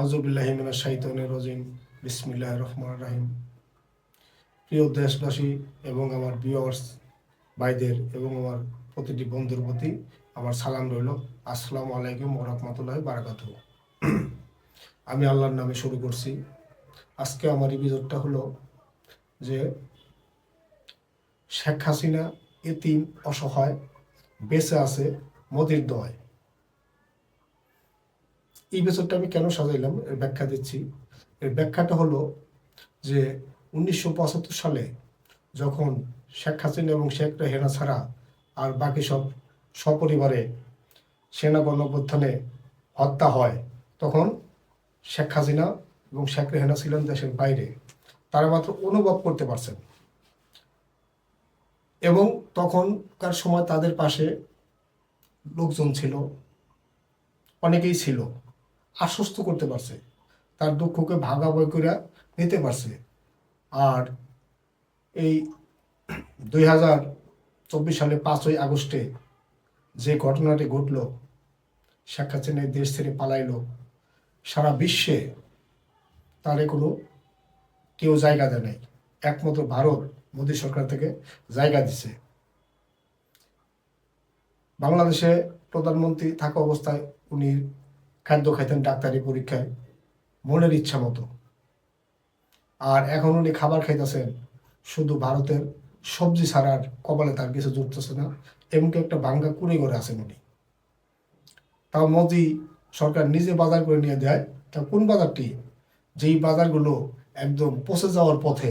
আউজুবিল্লাহিমিনা শাহিতনের রজিম। বিসমিল্লাহ রহমান রাহিম। প্রিয় দেশবাসী এবং আমার ভিউয়ার্স ভাইদের এবং আমার প্রতিটি বন্ধুর প্রতি আমার সালাম রইল। আসসালামু আলাইকুম ওরহমতুল্লাহ বারাকাত আমি আল্লাহর নামে শুরু করছি। আজকে আমার এপিসোডটা হলো যে শেখ হাসিনা এতিম, অসহায়, বেঁচে আছে মোদির দয় এই এপিসোডটা আমি কেন সাজাইলাম? এর ব্যাখ্যা দিচ্ছি। এর ব্যাখ্যাটা হলো যে উনিশশো পঁচাত্তর সালে যখন শেখ হাসিনা এবং শেখ রেহেনা ছাড়া আর বাকি সব সপরিবারে সেনা গণঅভ্যুত্থানে হত্যা হয়, তখন শেখ হাসিনা এবং শেখ রেহেনা ছিলেন দেশের বাইরে। তারা মাত্র অনুভব করতে পারছেন। এবং তখনকার সময় তাদের পাশে লোকজন ছিল, অনেকেই ছিল। আশ্বস্ত করতে পারছে। তার দুঃখকে ভাগাভাগি করে নিতে পারছে। আর এই দুই হাজার চব্বিশ সালে পাঁচই আগস্টে যে ঘটনাটি ঘটল, শেখ হাসিনা দেশ ছেড়ে পালাইল, সারা বিশ্বে তারে কোনো কেউ জায়গা দেয় নাই। একমাত্র ভারত মোদী সরকার থেকে জায়গা দিছে। বাংলাদেশে প্রধানমন্ত্রী থাকা অবস্থায় উনি খাদ্য খাইতেন ডাক্তারি পরীক্ষায়, মনের ইচ্ছা মতো। আর এখন উনি খাবার খাইতেছেন, শুধু ভারতের সবজি ছাড়ার কপালে তার কিছু জুটতেছে না, এমনকি একটা ভাঙ্গা কুড়ি করে আছেন উনি। তাও মোদি সরকার নিজে বাজার করে নিয়ে দেয়, তা কোন বাজারটি? যেই বাজারগুলো একদম পচে যাওয়ার পথে,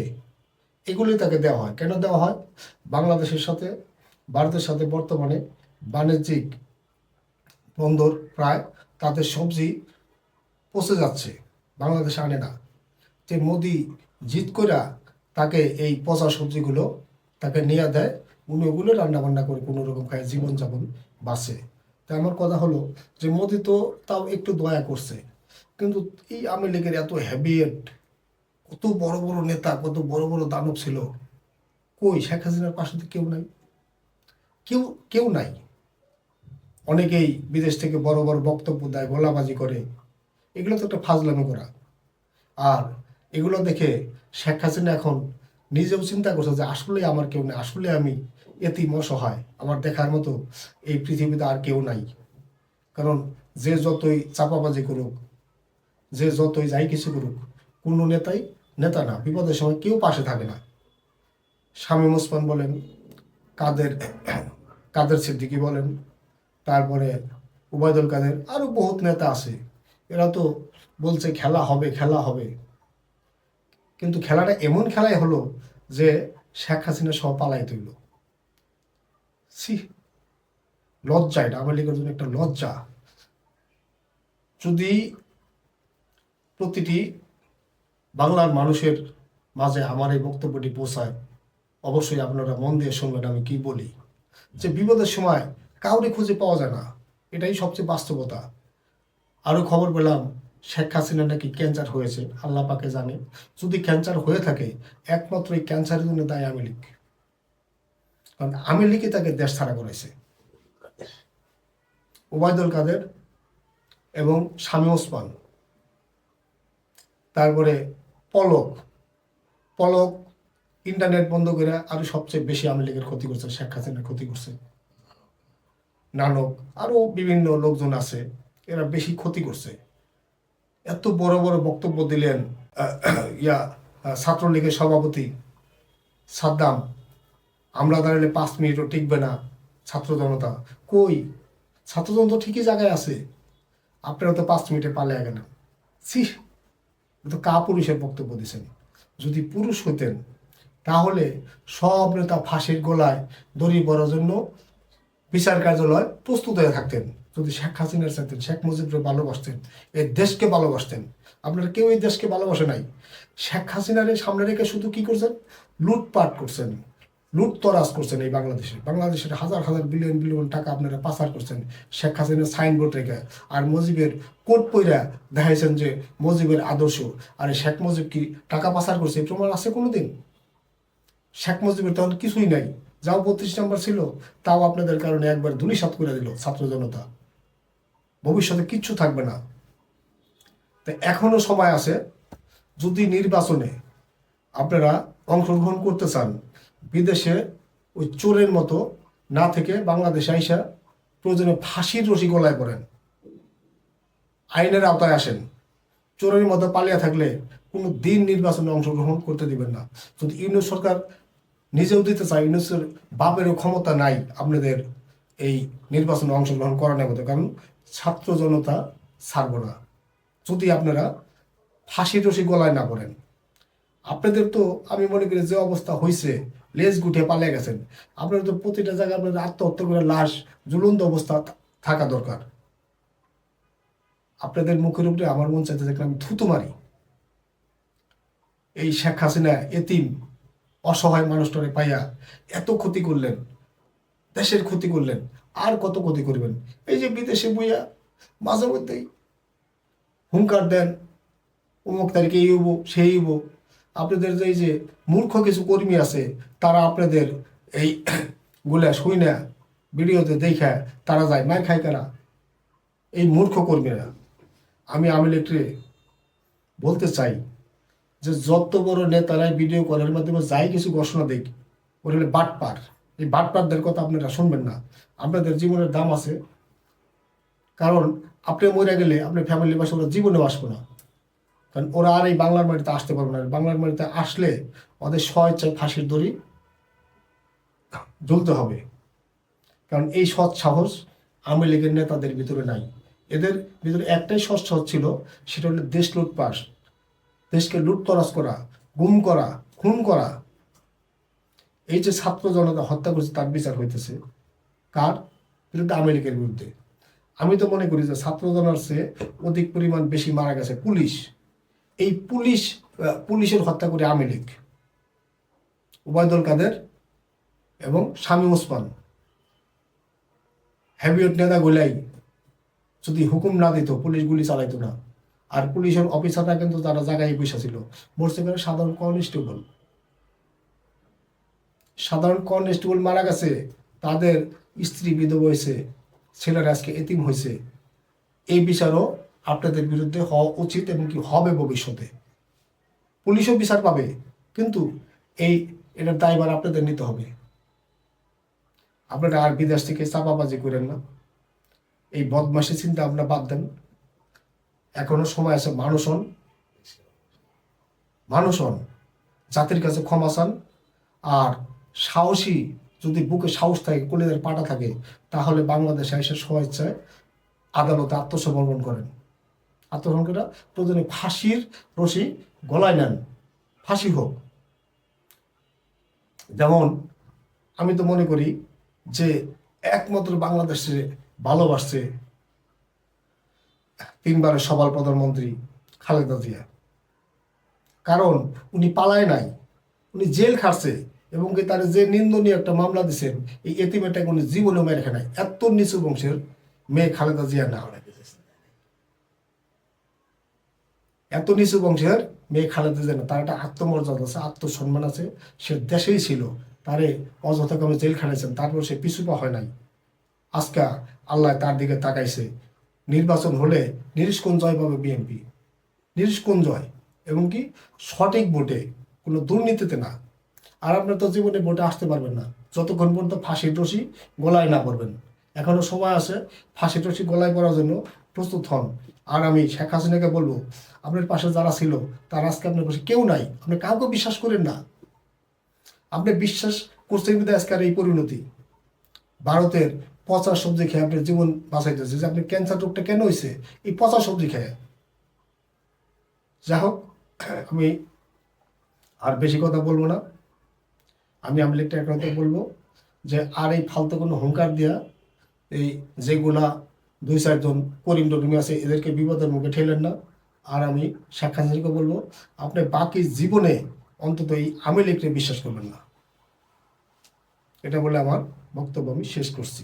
এগুলোই তাকে দেওয়া হয়। কেন দেওয়া হয়? বাংলাদেশের সাথে, ভারতের সাথে বর্তমানে বাণিজ্যিক বন্দর প্রায় তাদের সবজি পচে যাচ্ছে, বাংলাদেশে আনে না। যে মোদি জিত কইরা তাকে এই পচা সবজিগুলো তাকে নিয়ে দেয়, উনি ওগুলো রান্নাবান্না করে কোনো রকম খায়, জীবনযাপন বাঁচে। তা আমার কথা হলো যে মোদি তো তাও একটু দয়া করছে, কিন্তু এই আওয়ামী লীগের এত হ্যাবিয়েট কত বড় বড় নেতা, কত বড় বড় দানব ছিল, কই শেখ হাসিনার পাশে তো কেউ নাই। কেউ কেউ নাই। অনেকেই বিদেশ থেকে বড় বড় বক্তব্য দেয়, গলাবাজি করে। এগুলো তো একটা ফাজলামি করা। আর এগুলো দেখে শেখ হাসিনা এখন নিজেও চিন্তা করছে যে আসলে আমার কেউ নেই, আসলে আমি এতিম, অসহায়। আমার দেখার মতো এই পৃথিবীতে আর কেউ নাই। কারণ যে যতই চাপাবাজি করুক, যে যতই যাই কিছু করুক, কোনো নেতাই নেতা না, বিপদের সময় কেউ পাশে থাকে না। শামীম ওসমান বলেন, কাদের কাদের সিদ্দিকি বলেন তারপরে উবায়দুল কাদের আরও বহুত নেতা আছে। এরা তো বলছে খেলা হবে খেলা হবে। কিন্তু খেলাটা এমন খেলাই হলো যে শেখ হাসিনা সহ পালাই তুলল সি লজ্জা এটা। আওয়ামী লীগের জন্য একটা লজ্জা। যদি প্রতিটি বাংলার মানুষের মাঝে আমার এই বক্তব্যটি পৌঁছায়, অবশ্যই আপনারা মন দিয়ে শুনবেন আমি কি বলি। যে বিপদের সময় কাউরে খুঁজে পাওয়া যায় না। এটাই সবচেয়ে বাস্তবতা। আরও খবর পেলাম, শেখ হাসিনা নাকি ক্যান্সার হয়েছে, আল্লাহ পাকে জানে। যদি ক্যান্সার হয়ে থাকে, একমাত্র এই ক্যান্সারের জন্য দায় আওয়ামী লীগ। কারণ আওয়ামী লীগই তাকে দেশ ছাড়া করেছে। ওবায়দুল কাদের এবং স্বামী ওসমান। তারপরে পলক। পলক ইন্টারনেট বন্ধ করে আরও সবচেয়ে বেশি আওয়ামী লীগের ক্ষতি করছে, শেখ হাসিনার ক্ষতি করছে। নানক আরও বিভিন্ন লোকজন আছে, এরা বেশি ক্ষতি করছে। এত বড় বড় বক্তব্য দিলেন ইয়া ছাত্রলীগের সভাপতি সাদ্দাম। আমরা দাঁড়ালে পাঁচ মিনিটও টিকবে না ছাত্র জনতা। কই? ছাত্র জনতা ঠিকই জায়গায় আছে। আপনারা তো পাঁচ মিনিটে পালে গেলেন। সি তো কা পুরুষের বক্তব্য দিছেন। যদি পুরুষ হতেন তাহলে সব নেতা ফাঁসির গোলায় দড়ি পড়ার জন্য বিচার কার্যালয় প্রস্তুত হয়ে থাকতেন। যদি শেখ হাসিনার চাইতেন, শেখ মুজিবকে ভালোবাসতেন, এই দেশকে ভালোবাসতেন। আপনারা কেউ এই দেশকে ভালোবাসে নাই। শেখ হাসিনারে সামনে রেখে শুধু কি করছেন? লুটপাট করছেন। লুটতরাজ করছেন এই বাংলাদেশে। বাংলাদেশের হাজার হাজার বিলিয়ন বিলিয়ন টাকা আপনারা পাচার করছেন শেখ হাসিনার সাইনবোর্ড রেখে। আর মজিবের কোট পইরা দেখাইছেন যে মুজিবের আদর্শ। আর শেখ মুজিব কি টাকা পাচার করছে? প্রমাণ আছে কোনোদিন? শেখ মুজিবের তখন কিছুই নাই। যাও বত্রিশ নম্বর ছিল, তাও আপনাদের কারণে একবার ধুলিসাত করে দিল ছাত্র জনতা। ভবিষ্যতে কিচ্ছু থাকবে না। তো এখনও সময় আছে, যদি নির্বাচনে আপনারা অংশগ্রহণ করতে চান, বিদেশে ওই চোরের মতো না থেকে বাংলাদেশে আইসা প্রয়োজনে ফাঁসির রশি গলায় পড়েন আইনের আওতায় আসেন। চোরের মতো পালিয়ে থাকলে কোনো দিন নির্বাচনে অংশগ্রহণ করতে দিবেন না। যদি ইউনিয়ন সরকার নিজেও দিতে চাই ইউনিয়নের বাপেরও ক্ষমতা নাই আপনাদের এই নির্বাচনে অংশগ্রহণ করানোর মতো কারণ ছাত্র জনতা ছাড়ব না। যদি আপনারা ফাঁসি রশি গলায় না পড়েন, আপনাদের তো আমি মনে করি যে অবস্থা হয়েছে লেজ গুঠে পালিয়ে গেছেন। আপনারা তো প্রতিটা জায়গায় আপনাদের আত্মহত্যা করে লাশ ঝুলন্ত অবস্থা থাকা দরকার। আপনাদের মুখের উপরে আমার মন চাইতে দেখলাম থুতু মারি। এই শেখ হাসিনা এতিম অসহায় মানুষটারে পাইয়া এত ক্ষতি করলেন, দেশের ক্ষতি করলেন, আর কত ক্ষতি করবেন? এই যে বিদেশে বইয়া মাঝে মধ্যেই হুঙ্কার দেন, অমুক তারিখে এই হব সেই হব আপনাদের যে এই যে মূর্খ কিছু কর্মী আছে, তারা আপনাদের এই গুলা শুই না ভিডিওতে দেখা, তারা যায় মার খায় কারা? এই মূর্খ কর্মীরা। আমি আমিলেটে বলতে চাই যে যত বড় নেতারাই ভিডিও কলের মাধ্যমে যাই কিছু ঘোষণা দিক ওটা হলে বাটপার। এই বাটপারদের কথা আপনারা শুনবেন না। আপনাদের জীবনের দাম আছে। কারণ আপনি মরে গেলে আপনার ফ্যামিলি বাসা ওরা জীবনেও আসব না। কারণ ওরা আর এই বাংলার মাটিতে আসতে পারবে না। বাংলার মাটিতে আসলে ওদের স্বেচ্ছায় ফাঁসির দড়ি ঝুলতে হবে। কারণ এই সৎ সাহস আওয়ামী লীগের নেতাদের ভিতরে নাই। এদের ভিতরে একটাই সৎ সাহস ছিল, সেটা হলো দেশ লুটপাস দেশকে লুটতরাজ করা, গুম করা, খুন করা। এই যে ছাত্র জনতা হত্যা করছে, তার বিচার হইতেছে। কার? বিরুদ্ধে লীগের বিরুদ্ধে। আমি তো মনে করি যে ছাত্র জনার চেয়ে অধিক পরিমাণ বেশি মারা গেছে পুলিশ। এই পুলিশ পুলিশের হত্যা করে আওয়ামী লীগ উবায়দুল কাদের এবং স্বামী ওসমান। হ্যাভিয়ট নেতা গোলাই যদি হুকুম না দিত, পুলিশ গুলি চালাইতো না। আর পুলিশের অফিসাররা কিন্তু তারা জায়গায় বসে ছিল। মরছে করে সাধারণ কনস্টেবল সাধারণ কনস্টেবল মারা গেছে, তাদের স্ত্রী বিধবা হয়েছে, ছেলেরা আজকে এতিম হয়েছে। এই বিচারও আপনাদের বিরুদ্ধে হওয়া উচিত এবং কি হবে ভবিষ্যতে। পুলিশও বিচার পাবে, কিন্তু এই, এটার দায়ভার আপনাদের নিতে হবে। আপনারা আর বিদেশ থেকে চাপাবাজি করেন না। এই বদমাসি চিন্তা আপনারা বাদ দেন। এখনও সময় আছে, মানুষ হন। মানুষ হন, জাতির কাছে ক্ষমা চান। আর সাহসী যদি বুকে সাহস থাকে, কলিদের পাটা থাকে, তাহলে বাংলাদেশে এসে স্বেচ্ছায় আদালতে আত্মসমর্পণ করেন। আত্মসমর্পণ করে প্রয়োজনে ফাঁসির রশি গলায় নেন, ফাঁসি হোক। যেমন আমি তো মনে করি যে একমাত্র বাংলাদেশে ভালোবাসছে তিনবারের সবার প্রধানমন্ত্রী খালেদা জিয়া। কারণ উনি পালায় নাই, উনি জেল খাটছে এবং কি তার যে নিন্দনীয় একটা মামলা দিয়েছেন এই এতিমেটাকে উনি জীবনে মেরে রেখে নাই। এত নিচু বংশের মেয়ে খালেদা জিয়া না এত নিচু বংশের মেয়ে খালেদা জিয়া তার একটা আত্মমর্যাদা আছে, আত্মসম্মান আছে, সে দেশেই ছিল, তারে অযথা কমে জেল খাটাইছেন, তারপর সে পিছুপা হয় নাই। আজকা আল্লাহ তার দিকে তাকাইছে নির্বাচন হলে নিরিশকোণ জয় পাবে বিএনপি নিরিশকোণ জয় এবং কি? সঠিক ভোটে, কোনো দুর্নীতিতে না। আর আপনার তো জীবনে ভোটে আসতে পারবেন না। যতক্ষণ পর্যন্ত ফাঁসির রশি গলায় না পড়বেন। এখনও সময় আছে ফাঁসির রশি গলায় পড়ার জন্য প্রস্তুত হন। আর আমি শেখ হাসিনাকে বলব, আপনার পাশে যারা ছিল, তারা আজকে আপনার পাশে কেউ নাই। আপনি কাউকে বিশ্বাস করেন না। আপনি বিশ্বাস করছেন কিন্তু আজকের এই পরিণতি। ভারতের পচা সবজি খেয়ে আপনার জীবন বাঁচাইতেছে। যে আপনি ক্যান্সার রোগটা কেন হয়েছে এই পচা সবজি খেয়ে। যাই হোক, আমি আর বেশি কথা বলব না। আমি আমি একটা কথা বলব যে, আর এই ফালতু কোনো হুঙ্কার দেওয়া এই যেগুলা দুই চারজন করিম টরিম আছে, এদেরকে বিপদের মুখে ঠেলেন না। আর আমি হাসিনাকে বলব, আপনি বাকি জীবনে অন্তত এই আমি লীগকে বিশ্বাস করবেন না। এটা বলে আমার বক্তব্য আমি শেষ করছি।